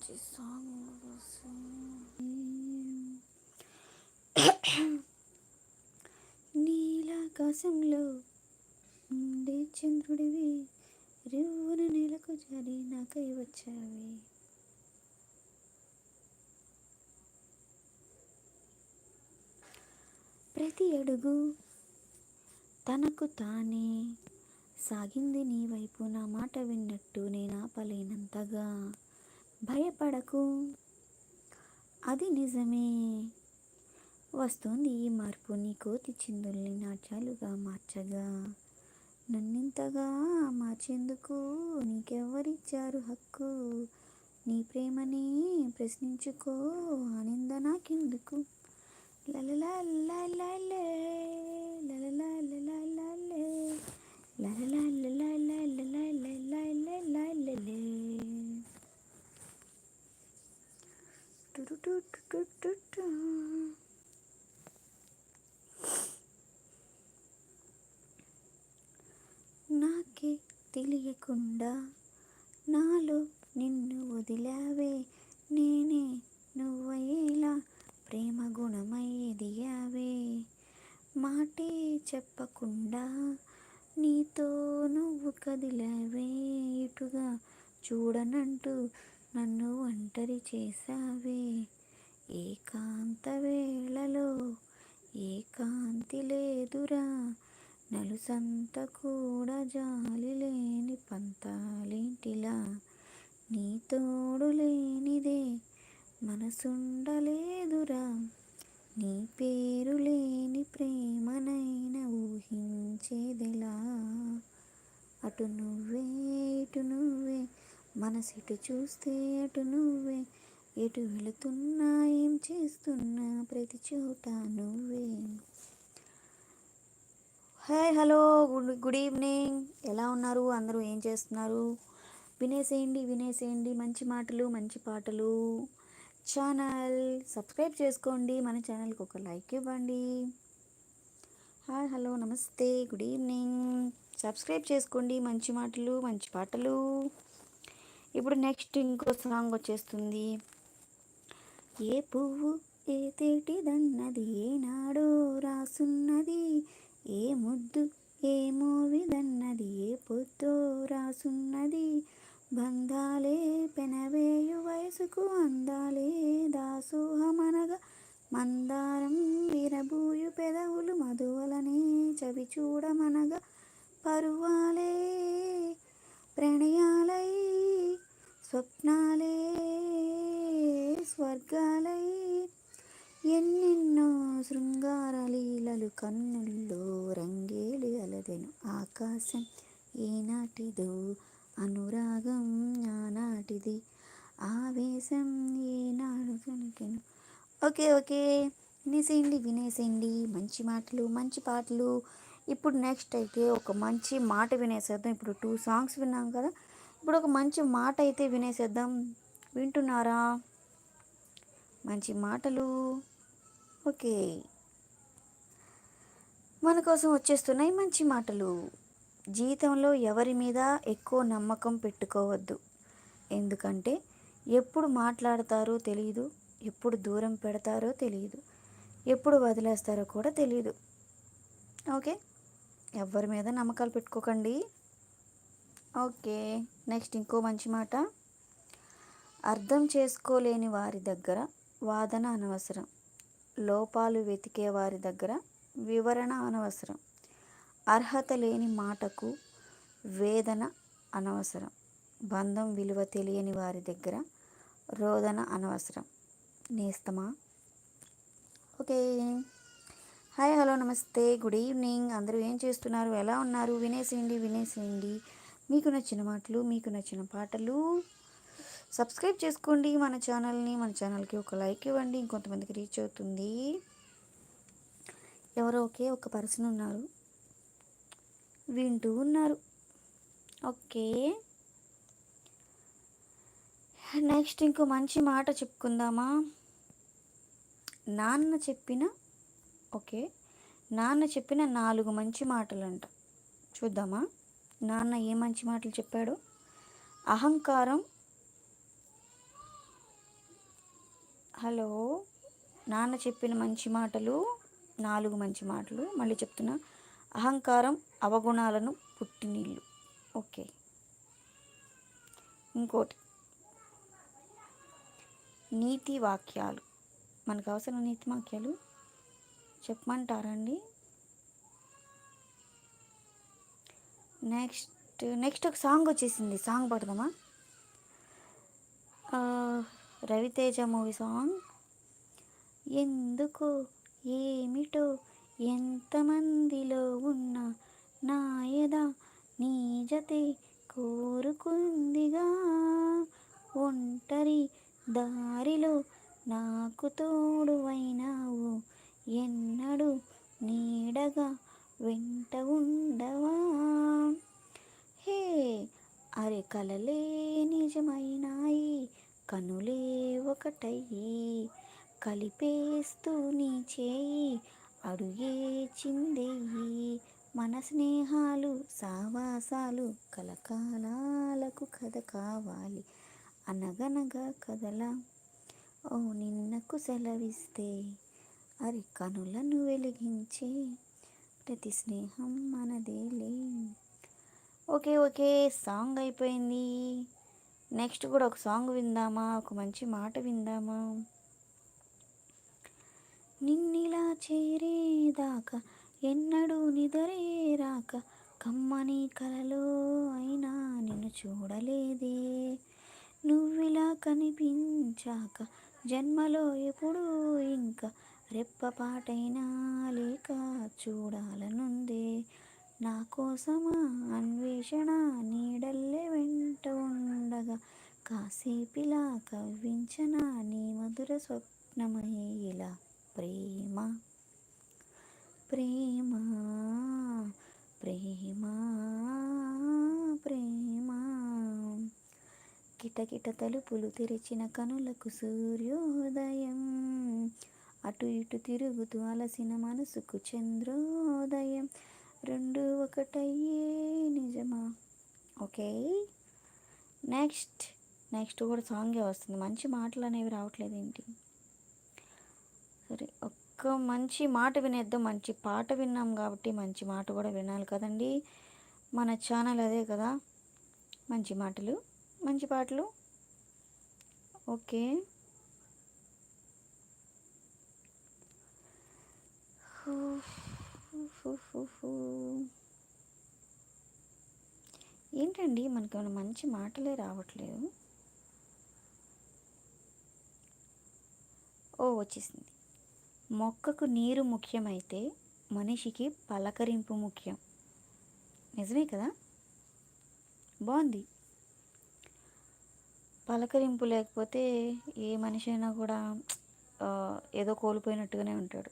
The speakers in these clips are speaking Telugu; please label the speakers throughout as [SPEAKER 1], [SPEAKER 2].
[SPEAKER 1] మంచి సాంగ్ నీలాకాశంలో ఉండే చంద్రుడివి రివ్వున నెలకు జారి నాకై వచ్చావి. ప్రతి అడుగు తనకు తానే సాగింది నీ వైపు నా మాట విన్నట్టు నేను ఆపలేనంతగా. భయపడకు. అది నిజమే. వస్తోంది ఈ మార్పు. నీ కోతి చిందుల్ని నాట్యాలుగా మార్చగా. నన్నింతగా మార్చేందుకు నీకెవ్వరిచ్చారు హక్కు? నీ ప్రేమని ప్రశ్నించుకో. ఆనంద నాకెందుకు? లలలా 嘟嘟嘟嘟 చేసావే ఏకాంత వేళలో ఏకాంతి లేదురా. నలుసంత కూడా జాలి లేని పంతాలేంటిలా? నీ తోడు లేనిదే మనసుండలేదురా. నీ పేరు లేని ప్రేమనైనా ఊహించేదిలా? అటు నువ్వే ఇటు నువ్వే మనసిటు చూస్తే అటు నువ్వే ఎటు వెళుతున్నా ఏం చేస్తున్నా ప్రతి చోట నువ్వే. Hi hello good good evening ఎలా ఉన్నారు? అందరూ ఏం చేస్తున్నారు? వినేసేయండి వినేసేయండి. మంచి మాటలు మంచి పాటలు. ఛానల్ సబ్స్క్రైబ్ చేసుకోండి. మన ఛానల్కి ఒక లైక్ ఇవ్వండి. హాయ్ హలో నమస్తే గుడ్ ఈవినింగ్ సబ్స్క్రైబ్ చేసుకోండి. మంచి మాటలు మంచి పాటలు. ఇప్పుడు నెక్స్ట్ ఇంకో సాంగ్ వచ్చేస్తుంది. ఏ పువ్వు ఏ తేటిదన్నది ఏనాడో రాసున్నది ఏ ముద్దు ఏ మోవిదన్నది ఏ పొద్దో రాసున్నది. బంధాలే పెనవేయు వయసుకు అందాలే దాసోహమనగా మందారం విరబూయు పెదవులు మధువలనే చవి చూడమనగా పరువాలే ప్రణయాలై స్వప్నాలే స్వర్గాలై ఎన్నెన్నో శృంగార లీలలు కన్నుల్లో రంగేలి అలదెను. ఆకాశం ఏనాటిదో అనురాగం ఆనాటిది ఆవేశం ఏనాడు కనుకెను. Okay okay. వినేసేయండి వినేసేయండి. మంచి మాటలు మంచి పాటలు. ఇప్పుడు నెక్స్ట్ అయితే ఒక మంచి మాట వినేసేద్దాం. ఇప్పుడు టూ సాంగ్స్ విన్నాం కదా? ఇప్పుడు ఒక మంచి మాట అయితే వినేసేద్దాం. వింటున్నారా? మంచి మాటలు. ఓకే. మన కోసం వచ్చేస్తున్నాయి మంచి మాటలు. జీవితంలో ఎవరి మీద ఎక్కువ నమ్మకం పెట్టుకోవద్దు. ఎందుకంటే ఎప్పుడు మాట్లాడతారో తెలియదు ఎప్పుడు దూరం పెడతారో తెలియదు ఎప్పుడు వదిలేస్తారో కూడా తెలియదు ఓకే? ఎవరి మీద నమ్మకాలు పెట్టుకోకండి. ఓకే. నెక్స్ట్ ఇంకో మంచి మాట. అర్థం చేసుకోలేని వారి దగ్గర వాదన అనవసరం. లోపాలు వెతికే వారి దగ్గర వివరణ అనవసరం. అర్హత లేని మాటకు వేదన అనవసరం. బంధం విలువ తెలియని వారి దగ్గర రోదన అనవసరం. నేస్తమా? ఓకే. హాయ్ హలో నమస్తే గుడ్ ఈవినింగ్. అందరూ ఏం చేస్తున్నారు? ఎలా ఉన్నారు? వినేసేయండి వినేసేయండి. మీకు నచ్చిన మాటలు మీకు నచ్చిన పాటలు సబ్స్క్రైబ్ చేసుకోండి మన ఛానల్ని. మన ఛానల్కి ఒక లైక్ ఇవ్వండి. ఇంకొంతమందికి రీచ్ అవుతుంది. ఎవరో ఒకే ఒక పర్సన్ ఉన్నారు. వింటూ ఉన్నారు. ఓకే. నెక్స్ట్ ఇంకో మంచి మాట చెప్పుకుందామా? నాన్న చెప్పిన ఓకే. నాన్న చెప్పిన నాలుగు మంచి మాటలంట. చూద్దామా? నాన్న ఏ మంచి మాటలు చెప్పాడు? అహంకారం హలో నాన్న చెప్పిన మంచి మాటలు నాలుగు మంచి మాటలు మళ్ళీ చెప్తున్నా. అహంకారం అవగుణాలను పుట్టినీళ్ళు ఓకే. ఇంకోటి. నీతి వాక్యాలు. మనకు అవసరం నీతి వాక్యాలు చెప్పమంటారండి నెక్స్ట్ నెక్స్ట్ ఒక సాంగ్ వచ్చేసింది. Song పాడదామా? Ravi Teja movie song. ఎందుకు ఏమిటో ఎంతమందిలో ఉన్న నాయద నీ జతే కోరుకుందిగా. ఒంటరి దారిలో నాకు తోడువైనావు. ఎన్నడు నీడగా వెంట ఉండవా? హే అరే కలలే నిజమైనాయి. కనులే ఒకటయ్యి కలిపేస్తూ నీ చేయి అడుగే చిందేయి. మన స్నేహాలు సావాసాలు కలకాలాలకు కథ కావాలి. అనగనగా కదలా. ఓ నిన్నకు సెలవిస్తే అరి కనులను వెలిగించే ప్రతి స్నేహం మనదేలే. ఓకే ఓకే సాంగ్ అయిపోయింది. నెక్స్ట్ కూడా ఒక సాంగ్ విందామా ఒక మంచి మాట విందామా? నిన్నిలా చేరేదాకా ఎన్నడూ నిదరే రాక కమ్మని కలలో అయినా నిన్ను చూడలేదే. నువ్విలా కనిపించాక జన్మలో ఎప్పుడూ ఇంకా రెప్పపాటైనా లేక చూడాలనుందే. నా కోసమా అన్వేషణ కాసేపిలా కవ్వించన నీ మధుర స్వప్నమయే ఇలా ప్రేమ ప్రేమ ప్రేమ ప్రేమ. కిటకిట తలుపులు తెరిచిన కనులకు సూర్యోదయం అటు ఇటు తిరుగుతూ అలసిన మనసుకు చంద్రోదయం. రెండు ఒకటయ్యే నిజమా? ఓకే? నెక్స్ట్ నెక్స్ట్ కూడా సాంగే వస్తుంది. మంచి మాటలు అనేవి రావట్లేదు ఏంటి? సరే ఒక్క మంచి మాట వినేద్దాం. మంచి పాట విన్నాం కాబట్టి మంచి మాట కూడా వినాలి కదండి. మన ఛానల్ అదే కదా. మంచి మాటలు మంచి పాటలు. ఓకే. హూ, హూ, హూ, ఏంటండి? మనకి ఏమైనా మంచి మాటలే రావట్లేదు. ఓ వచ్చేసింది. మొక్కకు నీరు ముఖ్యమైతే మనిషికి పలకరింపు ముఖ్యం. నిజమే కదా? బాగుంది. పలకరింపు లేకపోతే ఏ మనిషి అయినా కూడా ఏదో కోల్పోయినట్టుగానే ఉంటాడు.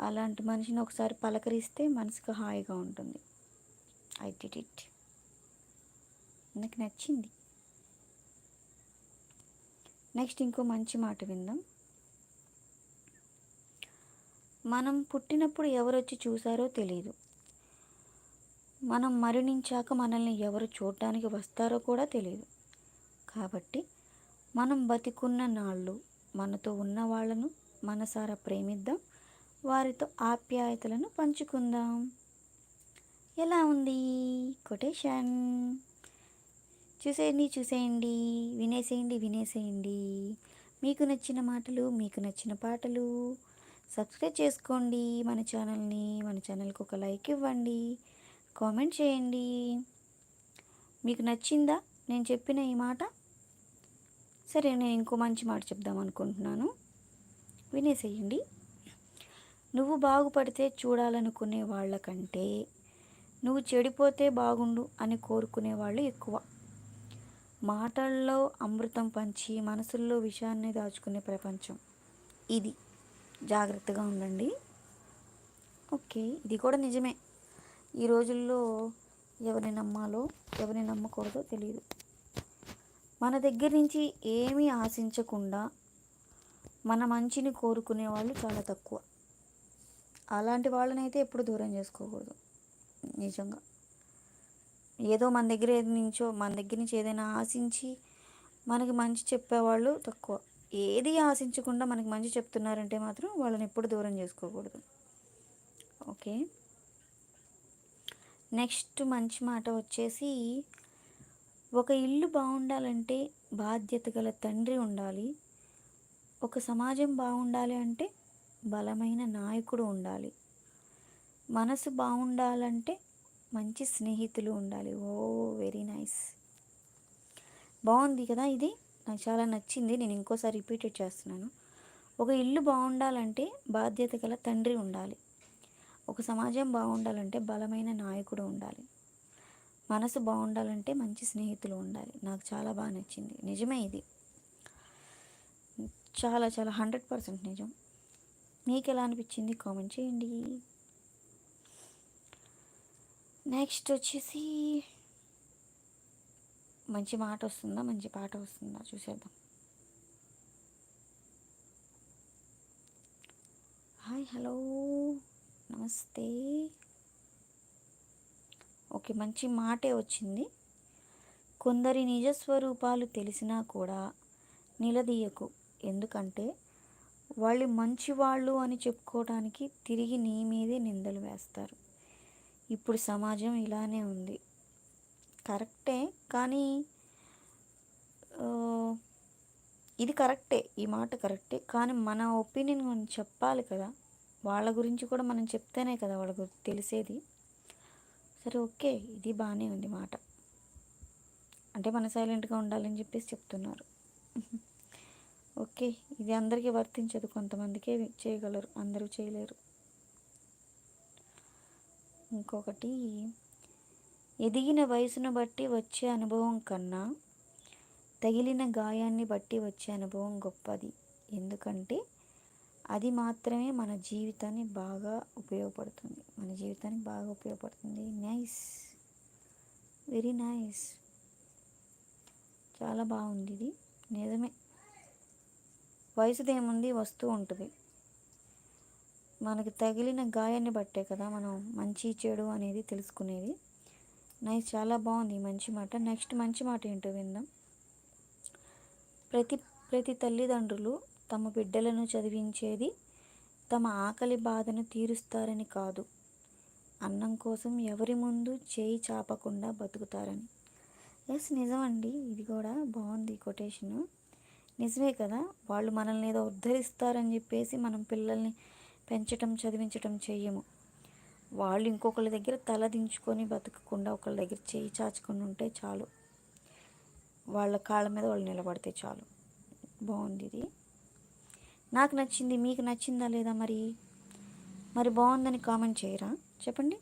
[SPEAKER 1] అలాంటి మనిషిని ఒకసారి పలకరిస్తే మనసుకు హాయిగా ఉంటుంది. I did it. నాకు నచ్చింది. నెక్స్ట్ ఇంకో మంచి మాట విందాం. మనం పుట్టినప్పుడు ఎవరు వచ్చి చూసారో తెలియదు మనం మరణించాక మనల్ని ఎవరు చూడటానికి వస్తారో కూడా తెలియదు కాబట్టి మనం బతికున్న నాళ్ళు మనతో ఉన్న వాళ్ళను మనసారా ప్రేమిద్దాం వారితో ఆప్యాయతలను పంచుకుందాం. ఎలా ఉంది? కొటేషన్. చూసేయండి చూసేయండి వినేసేయండి వినేసేయండి. మీకు నచ్చిన మాటలు మీకు నచ్చిన పాటలు సబ్స్క్రైబ్ చేసుకోండి మన ఛానల్ని. మన ఛానల్కి ఒక లైక్ ఇవ్వండి. కామెంట్ చేయండి. మీకు నచ్చిందా నేను చెప్పిన ఈ మాట? సరే నేను ఇంకో మంచి మాట చెప్దాం అనుకుంటున్నాను. వినేసేయండి. నువ్వు బాగుపడితే చూడాలనుకునే వాళ్ళకంటే నువ్వు చెడిపోతే బాగుండు అని కోరుకునే వాళ్ళు ఎక్కువ. మాటల్లో అమృతం పంచి మనసుల్లో విషయాన్ని దాచుకునే ప్రపంచం. ఇది. జాగ్రత్తగా ఉండండి. ఓకే ఇది కూడా నిజమే. ఈ రోజుల్లో ఎవరిని నమ్మాలో ఎవరిని నమ్మకూడదో తెలియదు మన దగ్గర నుంచి ఏమీ ఆశించకుండా మన మంచిని కోరుకునే వాళ్ళు చాలా తక్కువ. అలాంటి వాళ్ళనైతే ఎప్పుడు దూరం చేసుకోకూడదు. నిజంగా. ఏదో మన దగ్గర ఏది నుంచో మన దగ్గర నుంచి ఏదైనా ఆశించి మనకి మంచి చెప్పేవాళ్ళు తక్కువ. ఏది ఆశించకుండా మనకి మంచి చెప్తున్నారంటే మాత్రం వాళ్ళని ఎప్పుడు దూరం చేసుకోకూడదు. ఓకే? నెక్స్ట్ మంచి మాట వచ్చేసి ఒక ఇల్లు బాగుండాలంటే బాధ్యత గల తండ్రి ఉండాలి. ఒక సమాజం బాగుండాలి అంటే బలమైన నాయకుడు ఉండాలి. మనసు బాగుండాలంటే మంచి స్నేహితులు ఉండాలి. Oh very nice. బాగుంది కదా ఇది? నాకు చాలా నచ్చింది. నేను ఇంకోసారి రిపీటెడ్ చేస్తున్నాను. ఒక ఇల్లు బాగుండాలంటే బాధ్యత గల తండ్రి ఉండాలి. ఒక సమాజం బాగుండాలంటే బలమైన నాయకుడు ఉండాలి. మనసు బాగుండాలంటే మంచి స్నేహితులు ఉండాలి. నాకు చాలా బాగా నచ్చింది. నిజమే ఇది. చాలా చాలా హండ్రెడ్ పర్సెంట్ నిజం. మీకు ఎలా అనిపించింది? కామెంట్ చేయండి. నెక్స్ట్ వచ్చేసి మంచి మాట వస్తుందా? మంచి పాట వస్తుందా? చూసేద్దాం. Hi hello. నమస్తే. ఓకే మంచి మాటే వచ్చింది. కొందరి నిజస్వరూపాలు తెలిసినా కూడా నిలదీయకు. ఎందుకంటే వాళ్ళు మంచివాళ్ళు అని చెప్పుకోవడానికి తిరిగి నీ మీదే నిందలు వేస్తారు. ఇప్పుడు సమాజం ఇలానే ఉంది. కరెక్టే కానీ ఇది కరెక్టే ఈ మాట కరెక్టే. కానీ మన ఒపీనియన్ మనం చెప్పాలి కదా. వాళ్ళ గురించి కూడా మనం చెప్తేనే కదా వాళ్ళ గురించి తెలిసేది. సరే ఓకే ఇది బాగానే ఉంది మాట. అంటే మన సైలెంట్గా ఉండాలని చెప్పేసి చెప్తున్నారు. ఓకే ఇది అందరికీ వర్తించదు. కొంతమందికే చేయగలరు అందరూ చేయలేరు. ఇంకొకటి ఎదిగిన వయసును బట్టి వచ్చే అనుభవం కన్నా తగిలిన గాయాన్ని బట్టి వచ్చే అనుభవం గొప్పది. ఎందుకంటే అది మాత్రమే మన జీవితాన్ని బాగా ఉపయోగపడుతుంది. మన జీవితానికి బాగా ఉపయోగపడుతుంది. నైస్. Very nice. చాలా బాగుంది ఇది. నిజమే. వయసుదేముంది? వస్తూ ఉంటుంది. మనకి తగిలిన గాయాన్ని బట్టే కదా మనం మంచి చెడు అనేది తెలుసుకునేది. నైస్ చాలా బాగుంది మంచి మాట. నెక్స్ట్ మంచి మాట ఏంటో విందాం. ప్రతి ప్రతి తల్లిదండ్రులు తమ బిడ్డలను చదివించేది తమ ఆకలి బాధను తీరుస్తారని కాదు. అన్నం కోసం ఎవరి ముందు చేయి చాపకుండా బతుకుతారని. ఎస్ నిజమండి. ఇది కూడా బాగుంది కొటేషను. నిజమే కదా. వాళ్ళు మనల్ని ఏదో ఉద్ధరిస్తారని చెప్పేసి మనం పిల్లల్ని పెంచటం చదివించటం చేయము వాళ్ళు ఇంకొకళ్ళ దగ్గర తల దించుకొని బతకకుండా ఒకళ్ళ దగ్గర చేయి చాచుకొని ఉంటే చాలు. వాళ్ళ కాళ్ళ మీద వాళ్ళు నిలబడితే చాలు. బాగుంది ఇది. నాకు నచ్చింది మీకు నచ్చిందా లేదా మరి? మరి బాగుందని కామెంట్ చేయరా? చెప్పండి.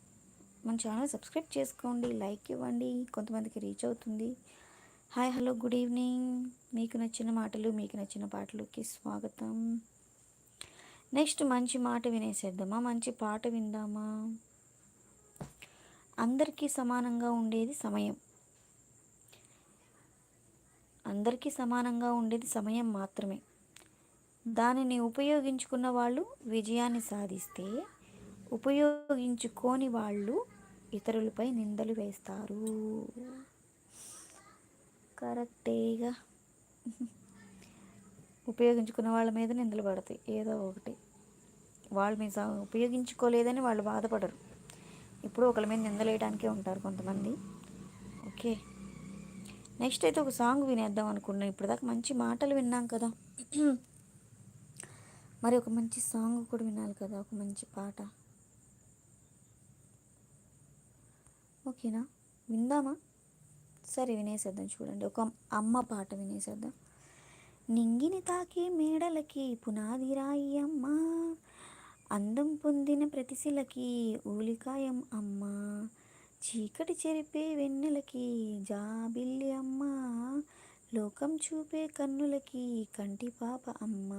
[SPEAKER 1] మన ఛానల్ సబ్స్క్రైబ్ చేసుకోండి లైక్ ఇవ్వండి కొంతమందికి రీచ్ అవుతుంది. Hi hello good evening. మీకు నచ్చిన మాటలు మీకు నచ్చిన పాటలకి స్వాగతం. నెక్స్ట్ మంచి మాట వినేసేద్దామా? మంచి పాట విందామా? అందరికీ సమానంగా ఉండేది సమయం. అందరికీ సమానంగా ఉండేది సమయం మాత్రమే. దానిని ఉపయోగించుకున్న వాళ్ళు విజయాన్ని సాధిస్తే ఉపయోగించుకోని వాళ్ళు ఇతరులపై నిందలు వేస్తారు. కరెక్టేగా? ఉపయోగించుకున్న వాళ్ళ మీద నిందలు పడతాయి. ఏదో ఒకటి. వాళ్ళు మీ ఉపయోగించుకోలేదని వాళ్ళు బాధపడరు. ఇప్పుడు ఒకళ్ళ మీద నిందలేయడానికే ఉంటారు కొంతమంది. ఓకే. నెక్స్ట్ అయితే ఒక సాంగ్ వినేద్దాం అనుకున్నాను ఇప్పటిదాకా మంచి మాటలు విన్నాం కదా. మరి ఒక మంచి సాంగ్ కూడా వినాలి కదా. ఒక మంచి పాట. ఓకేనా? విందామా? సరే వినేసేద్దాం చూడండి. ఒక అమ్మ పాట వినేసేద్దాం. నింగిని తాకి మేడలకి పునాది రాయి అందం పొందిన ప్రతిశిలకి ఊలికాయం అమ్మా చీకటి చెరిపే వెన్నెలకి జాబిల్లి అమ్మా లోకం చూపే కన్నులకి కంటి పాప అమ్మ.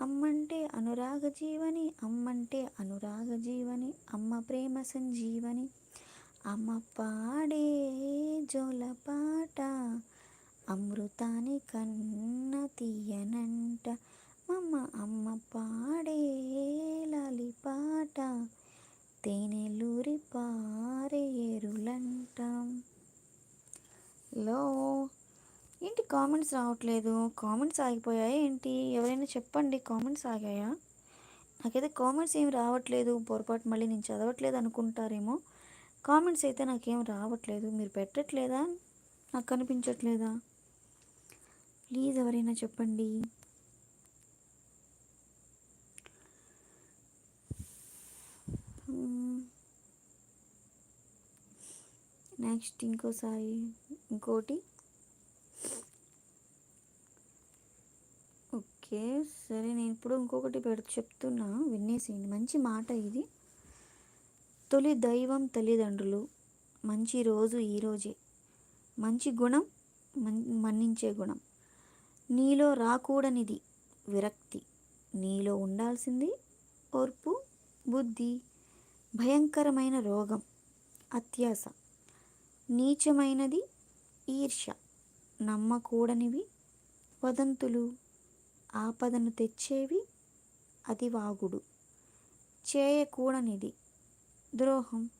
[SPEAKER 1] అమ్మంటే అనురాగ జీవని అమ్మంటే అనురాగ జీవని అమ్మ ప్రేమ సంజీవని. అమ్మ పాడే జోలపాట అమృతాని కన్న తీయనంట. మమ్మ అమ్మ పాడే లాలిపాట తేనెలూరి పారేరులంట లో ఏంటి కామెంట్స్ రావట్లేదు? కామెంట్స్ ఆగిపోయాయా ఏంటి? ఎవరైనా చెప్పండి కామెంట్స్ ఆగాయా? నాకైతే కామెంట్స్ ఏమి రావట్లేదు. పొరపాటు మళ్ళీ నేను చదవట్లేదు అనుకుంటారేమో. కామెంట్స్ అయితే నాకేం రావట్లేదు. మీరు పెట్టట్లేదా? నాకు కనిపించట్లేదా? ప్లీజ్ ఎవరైనా చెప్పండి. నెక్స్ట్ ఇంకోసారి ఇంకోటి. ఓకే సరే నేను ఇప్పుడు ఇంకొకటి పెడు చెప్తున్నా. వినేసేయండి మంచి మాట ఇది. తొలి దైవం తల్లిదండ్రులు. మంచి రోజు ఈరోజే మంచి గుణం మన్నించే గుణం. నీలో రాకూడనిది విరక్తి. నీలో ఉండాల్సింది ఓర్పు బుద్ధి భయంకరమైన రోగం అత్యాస నీచమైనది ఈర్ష నమ్మకూడనివి వదంతులు. ఆపదను తెచ్చేవి అతివాగుడు. చేయకూడనిది ద్రోహం.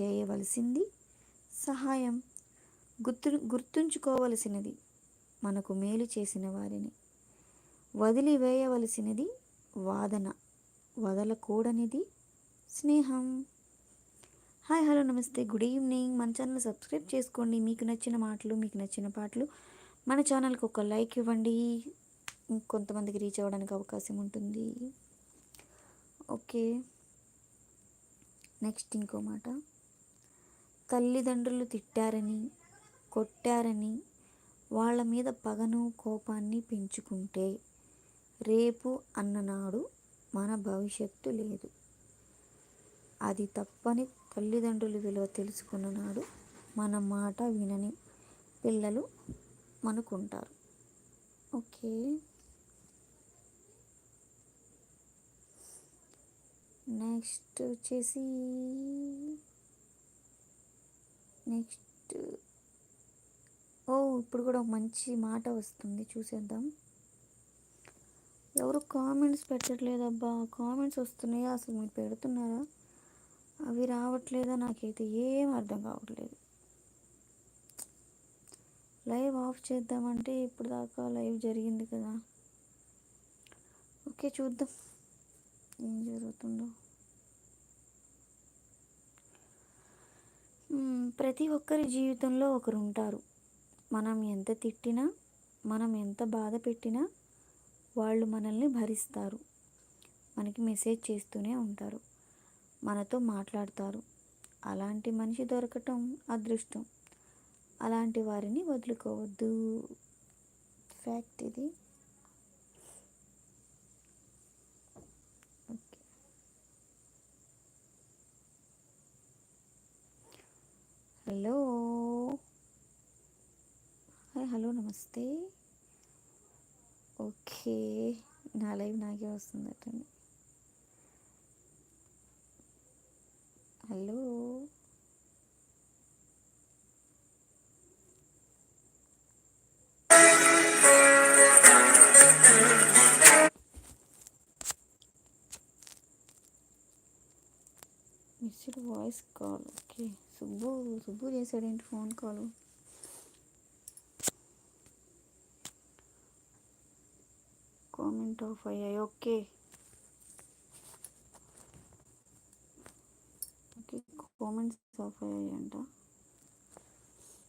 [SPEAKER 1] చేయవలసింది సహాయం. గుర్తు గుర్తుంచుకోవలసినది. మనకు మేలు చేసిన వారిని. వదిలివేయవలసినది వాదన వదలకూడనిది స్నేహం. హాయ్ హలో నమస్తే గుడ్ ఈవినింగ్. మన ఛానల్ సబ్స్క్రైబ్ చేసుకోండి. మీకు నచ్చిన మాటలు మీకు నచ్చిన పాటలు మన ఛానల్కి ఒక లైక్ ఇవ్వండి. ఇంకొంతమందికి రీచ్ అవ్వడానికి అవకాశం ఉంటుంది. ఓకే. నెక్స్ట్ ఇంకో మాట. తల్లిదండ్రులు తిట్టారని కొట్టారని వాళ్ళ మీద పగను కోపాన్ని పెంచుకుంటే రేపు అన్ననాడు మన భవిష్యత్తు లేదు. అది తప్పని తల్లిదండ్రుల విలువ తెలుసుకున్న నాడు మన మాట వినని పిల్లలు మనకుంటారు. ఓకే. నెక్స్ట్ వచ్చేసి నెక్స్ట్ ఇప్పుడు కూడా ఒక మంచి మాట వస్తుంది. చూసేద్దాం. ఎవరు కామెంట్స్ పెట్టట్లేదబ్బా. కామెంట్స్ వస్తున్నాయా? అసలు మీరు పెడుతున్నారా? అవి రావట్లేదా? నాకైతే ఏం అర్థం కావట్లేదు. లైవ్ ఆఫ్ చేద్దామంటే ఇప్పుడు దాకా లైవ్ జరిగింది కదా. ఓకే చూద్దాం. ఏం జరుగుతుందో. ప్రతి ఒక్కరి జీవితంలో ఒకరు ఉంటారు మనం ఎంత తిట్టినా మనం ఎంత బాధ పెట్టినా వాళ్ళు మనల్ని భరిస్తారు. మనకి మెసేజ్ చేస్తూనే ఉంటారు. మనతో మాట్లాడతారు. అలాంటి మనిషి దొరకటం అదృష్టం. అలాంటి వారిని వదులుకోవద్దు. ఫ్యాక్ట్ ఇది. ఓకే హలో హాయ్ హలో నమస్తే. ఓకే నా లైవ్ నాకే వస్తుందటండి. Hello. Missed voice call. Okay Subbu Subbu చేశాడేంటి phone call? Point off అయ్యాయి ఓకే కామెంట్స్ ఆఫ్ అయ్యాయంట.